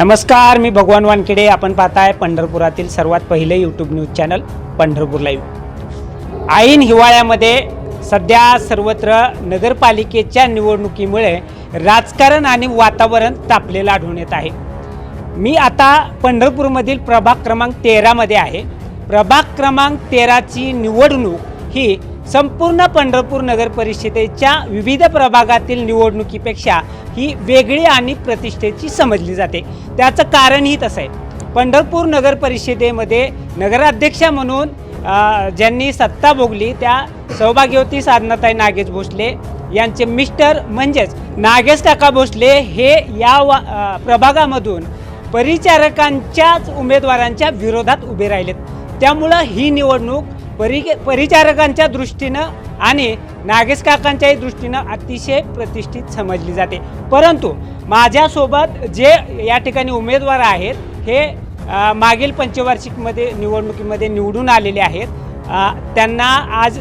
नमस्कार मी भगवान वानखेडे. आपण पाहताय पंढरपुरातील सर्वात पहिले YouTube news channel Pandharpur live ऐन हिवाळ्यामध्ये सध्या सर्वत्र नगरपालिकेच्या निवडणुकीमुळे राजकारण आणि वातावरण तापलेलं आढळून येत आहे. मी आता पंढरपूरमधील प्रभाग क्रमांक तेरामध्ये आहे. प्रभाग क्रमांक तेराची निवडणूक ही संपूर्ण पंढरपूर नगर परिषदेच्या विविध प्रभागातील निवडणुकीपेक्षा ही वेगळी आणि प्रतिष्ठेची समजली जाते. त्याचं कारणही तसं आहे. पंढरपूर नगर परिषदेमध्ये नगराध्यक्षा म्हणून ज्यांनी सत्ता भोगली त्या सहभागीवती साधनाताई नागेश भोसले यांचे मिस्टर म्हणजेच नागेश काका भोसले हे या वा प्रभागामधून परिचारकांच्याच उमेदवारांच्या विरोधात उभे राहिलेत. त्यामुळं ही निवडणूक परि परिचारकांच्या दृष्टीनं आणि नागेश काकांच्याही दृष्टीनं अतिशय प्रतिष्ठित समजली जाते. परंतु माझ्यासोबत जे या ठिकाणी उमेदवार आहेत हे मागील पंचवार्षिकमध्ये निवडणुकीमध्ये निवडून आलेले आहेत. त्यांना आज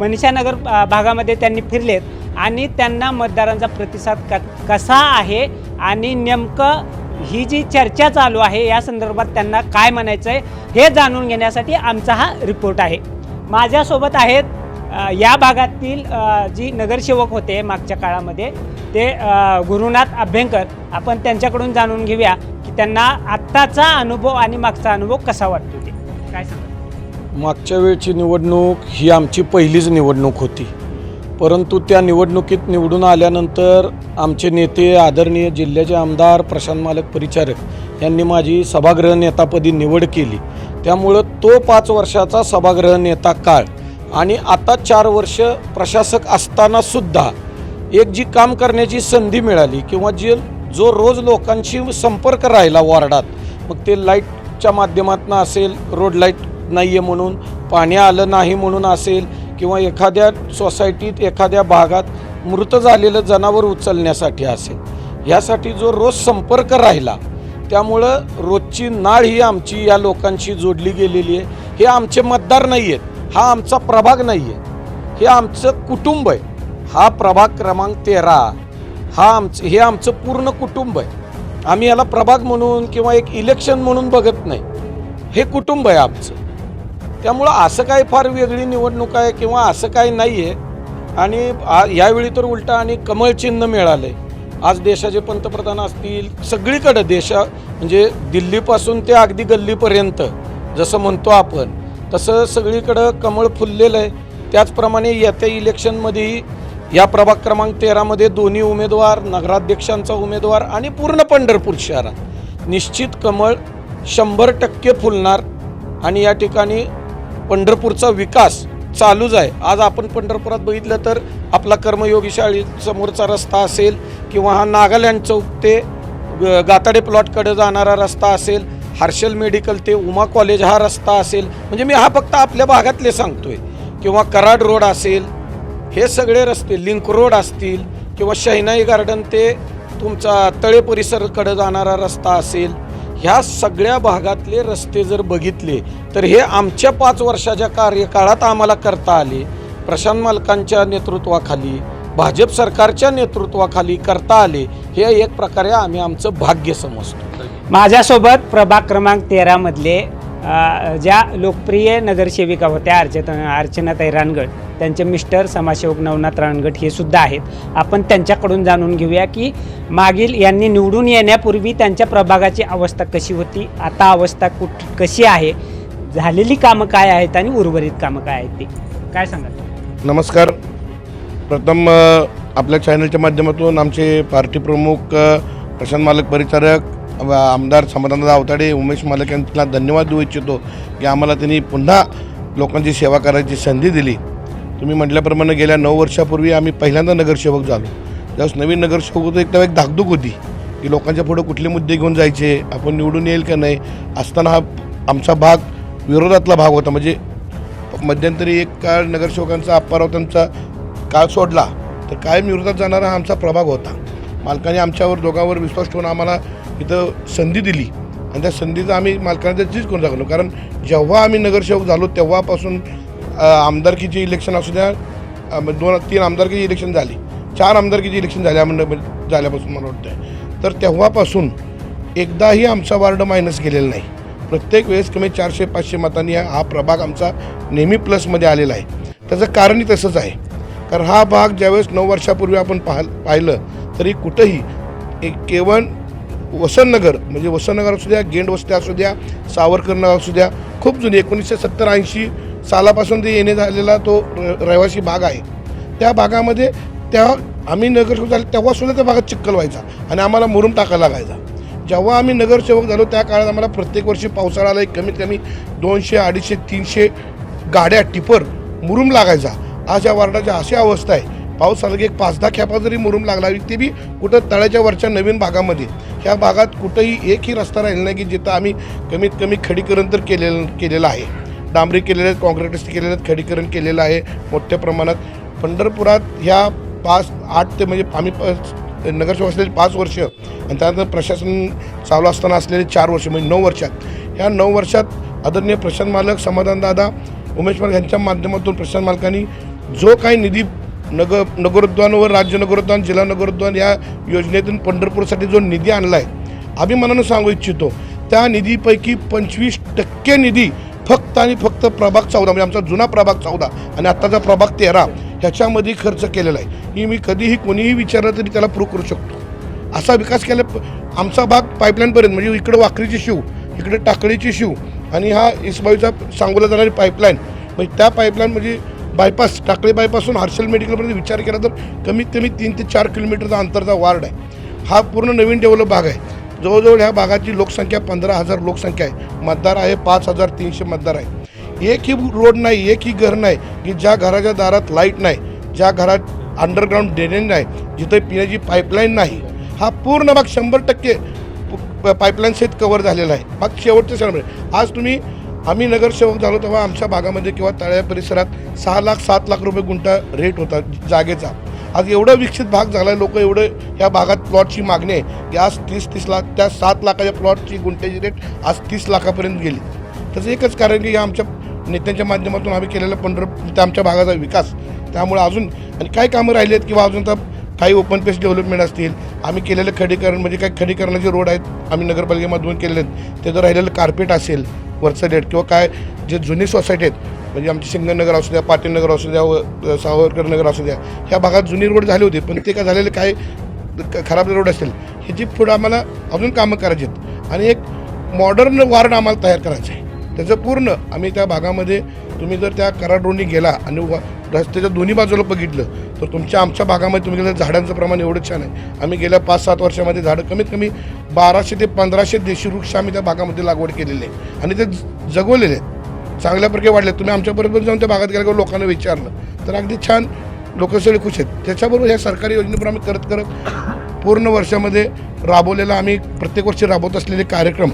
मनीषानगर भागामध्ये त्यांनी फिरलेत आणि त्यांना मतदारांचा प्रतिसाद क कसा आहे आणि नेमकं ही जी चर्चा चालू आहे या संदर्भात त्यांना काय म्हणायचं आहे हे जाणून घेण्यासाठी आमचा हा रिपोर्ट आहे. माझ्यासोबत आहेत या भागातील जी नगरसेवक होते मागच्या काळामध्ये ते गुरुनाथ अभ्यंकर आपण त्यांच्याकडून जाणून घेऊया की त्यांना आत्ताचा अनुभव आणि मागचा अनुभव कसा वाटतो ते. काय सांगा मागच्या वेळची निवडणूक ही आमची पहिलीच निवडणूक होती. परंतु त्या निवडणुकीत निवडून आल्यानंतर आमचे नेते आदरणीय जिल्ह्याचे आमदार प्रशांत मालक परिचारक यांनी माझी सभागृह नेतापदी निवड केली. त्यामुळं तो पाच वर्षाचा सभागृह नेता काळ आणि आता चार वर्ष प्रशासक असतानासुद्धा एक जी काम करण्याची संधी मिळाली किंवा जी जो रोज लोकांशी संपर्क राहिला वॉर्डात मग ते लाईटच्या माध्यमातून असेल रोड लाइट नाही आहे म्हणून पाणी आलं नाही म्हणून असेल किंवा एखाद्या सोसायटीत एखाद्या भागात मृत झालेलं जनावर उचलण्यासाठी असेल. यासाठी जो रोज संपर्क राहिला त्यामुळं रोजची नाळ ही आमची या लोकांशी जोडली गेलेली आहे. हे आमचे मतदार नाही आहेत हा आमचा प्रभाग नाही आहे हे आमचं कुटुंब आहे. हा प्रभाग क्रमांक तेरा हा आमचं हे आमचं पूर्ण कुटुंब आहे. आम्ही याला प्रभाग म्हणून किंवा एक इलेक्शन म्हणून बघत नाही. हे कुटुंब आहे आमचं. त्यामुळं असं काय फार वेगळी निवडणूक आहे किंवा असं काय नाही आहे. आणि यावेळी तर उलटा आणि कमळ चिन्ह मिळालं आहे आज देशाचे पंतप्रधान असतील सगळीकडं देशा म्हणजे दिल्लीपासून ते अगदी गल्लीपर्यंत जसं म्हणतो आपण तसं सगळीकडं कमळ फुललेलं आहे. त्याचप्रमाणे येत्या इलेक्शनमध्येही या प्रभाग क्रमांक तेरामध्ये दोन्ही उमेदवार नगराध्यक्षांचा उमेदवार आणि पूर्ण पंढरपूर शहरात. निश्चित कमळ शंभर टक्के फुलणार आणि या ठिकाणी पंढरपूरचा विकास चालूच आहे. आज आपण पंढरपुरात बघितलं तर आपला कर्मयोगी शाळी समोरचा रस्ता असेल किंवा हा नागालँड चौक ते ग- गाताडे प्लॉटकडे जाणारा रस्ता असेल हार्शल मेडिकल ते उमा कॉलेज हा रस्ता असेल. म्हणजे मी हा फक्त आपल्या भागातले सांगतोय. किंवा कराड रोड असेल हे सगळे रस्ते लिंक रोड असतील किंवा शहनाई गार्डन ते तुमचा तळे परिसरकडे जाणारा रस्ता असेल ह्या सगळ्या भागातले रस्ते जर बघितले तर हे आमच्या पाच वर्षाच्या कार्यकाळात आम्हाला करता आले. प्रशांत मालकांच्या नेतृत्वाखाली भाजप सरकारच्या नेतृत्वाखाली करता आले. हे एक प्रकारे आम्ही आमचं भाग्य समजतो. माझ्यासोबत प्रभाग क्रमांक तेरामधले ज्या लोकप्रिय नगरसेविका होत्या अर्चना अर्चनाताई रानगड त्यांचे मिस्टर समाजसेवक नवनाथ रानगड हे सुद्धा आहेत. आपण त्यांच्याकडून जाणून घेऊया की मागील यांनी निवडून येण्यापूर्वी त्यांच्या प्रभागाची अवस्था कशी होती आता अवस्था कुठ कशी आहे झालेली कामं काय आहेत आणि उर्वरित कामं काय आहेत ती? काय सांगाल? नमस्कार. प्रथम आपल्या चॅनलच्या माध्यमातून आमचे पार्टी प्रमुख प्रशांत मालक परिचारक आमदार समाधानदा आवताडे उमेश मालक यांना धन्यवाद देऊ इच्छितो की आम्हाला त्यांनी पुन्हा लोकांची सेवा करायची संधी दिली. तुम्ही म्हटल्याप्रमाणे गेल्या नऊ वर्षापूर्वी आम्ही पहिल्यांदा नगरसेवक झालो. ज्यावेळेस नवीन नगरसेवक होतो एक तेव्हा एक धाकधूक होती की लोकांच्या पुढे कुठले मुद्दे घेऊन जायचे आपण निवडून येईल का नाही असताना हा आमचा भाग विरोधातला भाग होता. म्हणजे मध्यंतरी एक काळ नगरसेवकांचा अप्पाराव त्यांचा काळ सोडला तर कायम विरोधात जाणारा हा आमचा प्रभाग होता. मालकाने आमच्यावर दोघांवर विश्वास ठेवून आम्हाला इथं संधी दिली. आणि त्या संधीचं आम्ही मालकांना चीज करून टाकलो कारण जेव्हा आम्ही नगरसेवक झालो तेव्हापासून आमदारकीची इलेक्शन असू द्या दोन तीन आमदारकीची इलेक्शन झाली. चार आमदारकीची इलेक्शन झाल्या म्हणजे झाल्यापासून मला वाटतं तर तेव्हापासून एकदाही आमचा वार्ड मायनस गेलेला नाही. प्रत्येक वेळेस कमी चारशे पाचशे मतांनी हा हा प्रभाग आमचा नेहमी प्लसमध्ये आलेला आहे. त्याचं कारणही तसंच आहे. कारण हा भाग ज्यावेळेस नऊ वर्षापूर्वी आपण पाह पाहिलं तरी कुठंही एक केवळ वसंतनगर म्हणजे वसंतनगर असू द्या गेंड वस्त्या असू द्या सावरकरनगर असू द्या खूप जुनी एकोणीसशे सत्तर ऐंशी सालापासून ते येणे झालेला तो र रहिवासी भाग आहे. त्या भागामध्ये त्या आम्ही नगरसेवक झाले तेव्हासुद्धा त्या भागात चिक्कल व्हायचा आणि आम्हाला मुरुम टाकायला लागायचा. जेव्हा आम्ही नगरसेवक झालो त्या काळात आम्हाला प्रत्येक वर्षी पावसाळ्याला एक कमीत कमी दोनशे अडीचशे तीनशे गाड्या टिपर मुरुम लागायचा. आज या वार्डाची अशी अवस्था आहे पाऊस आला की एक पाच दहा खेपा जरी मुरुम लागला ते बी कुठं तळ्याच्या वरच्या नवीन भागामध्ये. ह्या भागात कुठंही एकही रस्ता राहिला नाही की जिथं आम्ही कमीत कमी खडीकरण तर केलेलं केलेलं आहे. डांबरी केलेले आहेत कॉन्क्रीटिस्ट केलेले आहेत खडीकरण केलेलं आहे मोठ्या प्रमाणात. पंढरपुरात ह्या पाच आठ ते म्हणजे आम्ही प- नगरसेवक असलेले पाच वर्ष आणि त्यानंतर प्रशासन चालू असताना असलेले चार वर्ष म्हणजे नऊ वर्षात. ह्या नऊ वर्षात आदरणीय प्रशांत मालक समाधानदादा उमेश मालक यांच्या माध्यमातून प्रशांत मालकांनी जो काही निधी नगर नगरोद्वान व राज्य नगरोद्वान जिल्हा नगरोद्वान या योजनेतून पंढरपूरसाठी जो निधी आणला आहे अभिमानानं सांगू इच्छितो त्या निधीपैकी पंचवीस टक्के निधी फक्त आणि फक्त प्रभाग चौदा म्हणजे आमचा जुना प्रभाग चौदा आणि आत्ताचा प्रभाग तेरा ह्याच्यामध्ये खर्च केलेला आहे. ही मी कधीही कोणीही विचारलं तरी त्याला प्रूव्ह करू शकतो. असा विकास केला आमचा भाग पाईपलाईनपर्यंत म्हणजे इकडं वाकरीची शिव इकडे टाकळीची शिव आणि हा इसबाईचा सांगोला जाणारी पाईपलाईन म्हणजे त्या पाईपलाईन म्हणजे बायपास टाकळी बायपासून हर्षल मेडिकलपर्यंत विचार केला तर कमीत कमी तीन ते चार किलोमीटरचा अंतरचा वार्ड आहे. हा पूर्ण नवीन डेव्हलप भाग आहे. जवळजवळ ह्या भागाची लोकसंख्या पंधरा हजार लोकसंख्या आहे. मतदार आहे पाच हजार तीनशे मतदार आहे. एकही रोड नाही एकही घर नाही की ज्या घराच्या दारात लाइट नाही ज्या घरात अंडरग्राऊंड ड्रेनेज नाही जिथे पिण्याची पाईपलाईन नाही. हा पूर्ण भाग शंभर टक्के पाईपलाईन सहित कव्हर झालेला आहे. मग शेवटच्या क्षणामध्ये. आज तुम्ही आम्ही नगरसेवक झालो तेव्हा आमच्या भागामध्ये किंवा तळ्या परिसरात सहा लाख सात लाख रुपये गुंठा रेट होता जागेचा. आज एवढा विकसित भाग झाला आहे लोक एवढं या भागात प्लॉटची मागणी आहे की आज तीस तीस लाख त्या सात लाखाच्या प्लॉटची गुंठ्याची रेट आज तीस लाखापर्यंत गेली. त्याचं एकच कारण की या आमच्या नेत्यांच्या माध्यमातून आम्ही केलेला पंढर त्या आमच्या भागाचा विकास. त्यामुळे अजून आणि काय कामं राहिली आहेत किंवा अजून तर काही ओपन पेस डेव्हलपमेंट असतील आम्ही केलेलं खडीकरण म्हणजे काही खडीकरणाचे रोड आहेत आम्ही नगरपालिकेमधून केलेले आहेत. त्याचं राहिलेलं कार्पेट असेल वरचं डेट किंवा काय जे जुनी सोसायटी आहेत म्हणजे आमची सिंगनगर असू द्या पाटीलनगर असू द्या व सावरकर नगर असू द्या ह्या भागात जुनी रोड झाले होते पण ते काय झालेले काय खराब रोड असेल ह्याची पुढं आम्हाला अजून कामं करायची आहेत. आणि एक मॉडर्न वार्ड आम्हाला तयार करायचं आहे. त्याचं पूर्ण आम्ही त्या भागामध्ये तुम्ही जर त्या कराडरोडनी गेला आणि व- रस्त्याच्या दोन्ही बाजूला बघितलं तर तुमच्या आमच्या भागामध्ये तुम्ही गेलं झाडांचं प्रमाण एवढं छान आहे. आम्ही गेल्या पाच सात वर्षामध्ये झाडं कमीत कमी बाराशे ते पंधराशे देशी वृक्ष आम्ही त्या भागामध्ये लागवड केलेले आहे. आणि ते जगवलेले आहेत. चांगल्या प्रकारे वाढले तुम्ही आमच्याबरोबर जाऊन त्या भागात गेल्या लोकांना विचारलं तर अगदी छान लोक सगळे खुश आहेत. त्याच्याबरोबर ह्या सरकारी योजनेवर आम्ही करत करत पूर्ण वर्षामध्ये राबवलेला आम्ही प्रत्येक वर्षी राबवत असलेले कार्यक्रम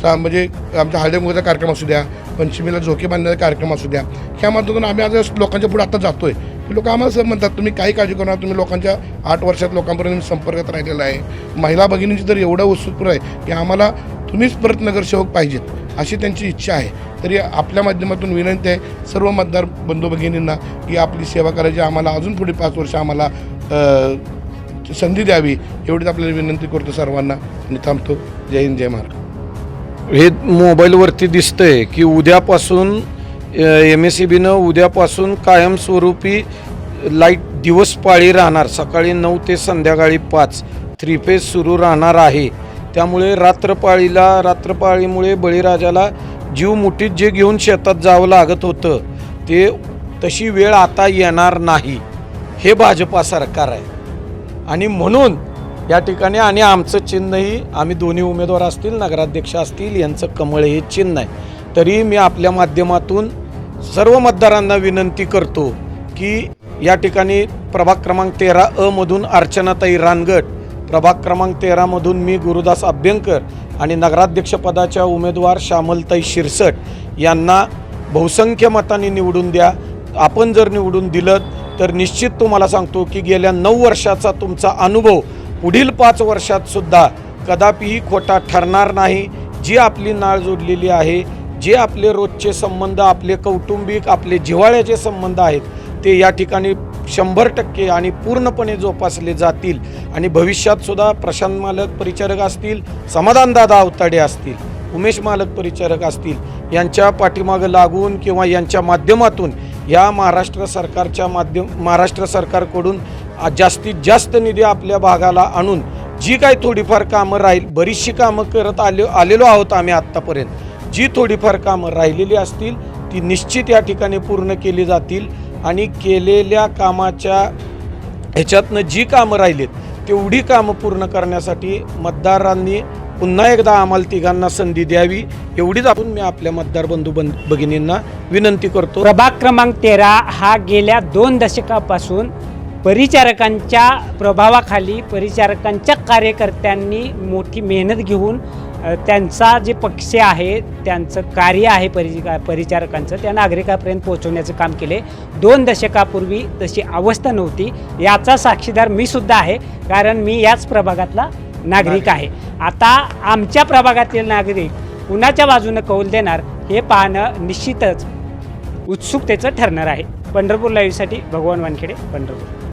सा म्हणजे आमच्या हळदेमुगाचा कार्यक्रम असू द्या पंचमीला झोके बांधण्याचा कार्यक्रम असू द्या. ह्या माध्यमातून आम्ही आज लोकांच्या पुढे आता जातोय. की लोक आम्हाला असं म्हणतात तुम्ही काही काळजी करणार तुम्ही लोकांच्या आठ वर्षात लोकांपर्यंत संपर्कात राहिलेला आहे. महिला भगिनींची तर एवढं उत्सुकपूर आहे की आम्हाला तुम्हीच परत नगरसेवक पाहिजेत अशी त्यांची इच्छा आहे. तरी आपल्या माध्यमातून विनंती आहे सर्व मतदार बंधू भगिनींना की आपली सेवा करायची आम्हाला अजून पुढे पाच वर्ष आम्हाला संधी द्यावी एवढीच आपल्याला विनंती करतो सर्वांना. आणि थांबतो. जय हिंद जय महाराज हे मोबाईलवरती दिसतंय की उद्यापासून एम एस सी बीनं उद्यापासून कायमस्वरूपी लाइट दिवस पाळी राहणार. सकाळी नऊ ते संध्याकाळी पाच. थ्री फेज सुरू राहणार आहे. त्यामुळे रात्रपाळीला रात्रपाळीमुळे बळीराजाला जीव मुठीत जे घेऊन शेतात जावं लागत होतं ते तशी वेळ आता येणार नाही. हे भाजपा सरकार आहे. आणि म्हणून या ठिकाणी आणि आमचं चिन्हही आम्ही दोन्ही उमेदवार असतील नगराध्यक्ष असतील यांचं कमळ हे चिन्ह आहे. तरी मी आपल्या माध्यमातून सर्व मतदारांना विनंती करतो की या ठिकाणी प्रभाग क्रमांक तेरा अ मधून अर्चनाताई रानगट प्रभाग क्रमांक तेरामधून मी गुरुदास अभ्यंकर आणि नगराध्यक्षपदाच्या उमेदवार श्यामलताई शिरसट यांना बहुसंख्य मतांनी निवडून द्या. आपण जर निवडून दिलं तर निश्चित तुम्हाला सांगतो की गेल्या नऊ वर्षाचा तुमचा अनुभव पुढील पाच वर्षात सुद्धा कदापिही खोटा ठरणार नाही. जी आपली नाळ जोडलेली आहे जे आपले रोजचे संबंध आपले कौटुंबिक आपले जिव्हाळ्याचे संबंध आहेत ते या ठिकाणी शंभर टक्के आणि पूर्णपणे जोपासले जातील आणि भविष्यात सुद्धा प्रशांत मालक परिचारक असतील समाधानदादा अवताडे असतील उमेश मालक परिचारक असतील यांच्या पाठीमागं लागून किंवा यांच्या माध्यमातून या महाराष्ट्र सरकारच्या माध्यम महाराष्ट्र सरकारकडून जास्तीत जास्त निधी आपल्या भागाला आणून जी काही थोडीफार कामं राहील बरीचशी कामं करत आले आलेलो आहोत आम्ही आत्तापर्यंत. जी थोडीफार कामं राहिलेली असतील ती निश्चित या ठिकाणी पूर्ण केली जातील आणि केलेल्या कामाच्या ह्याच्यातनं जी कामं राहिलीत तेवढी कामं पूर्ण करण्यासाठी मतदारांनी पुन्हा एकदा आम्हाला तिघांना संधी द्यावी एवढीच आपण मी आपल्या मतदार बंधू भगिनींना विनंती करतो. प्रभाग क्रमांक तेरा हा गेल्या दोन दशकापासून परिचारकांच्या प्रभावाखाली परिचारकांच्या कार्यकर्त्यांनी मोठी मेहनत घेऊन त्यांचा जे पक्ष आहे त्यांचं कार्य आहे परि परिचारकांचं त्या नागरिकापर्यंत पोहोचवण्याचं काम केले. दोन दशकापूर्वी तशी अवस्था नव्हती. याचा साक्षीदार मी सुद्धा आहे कारण मी याच प्रभागातला नागरिक आहे. आता आमच्या प्रभागातील नागरिक कुणाच्या बाजूनं कौल देणार हे पाहणं निश्चितच उत्सुकतेचं ठरणार आहे. पंढरपूर लाईव्हसाठी भगवान वानखेडे पंढरपूर.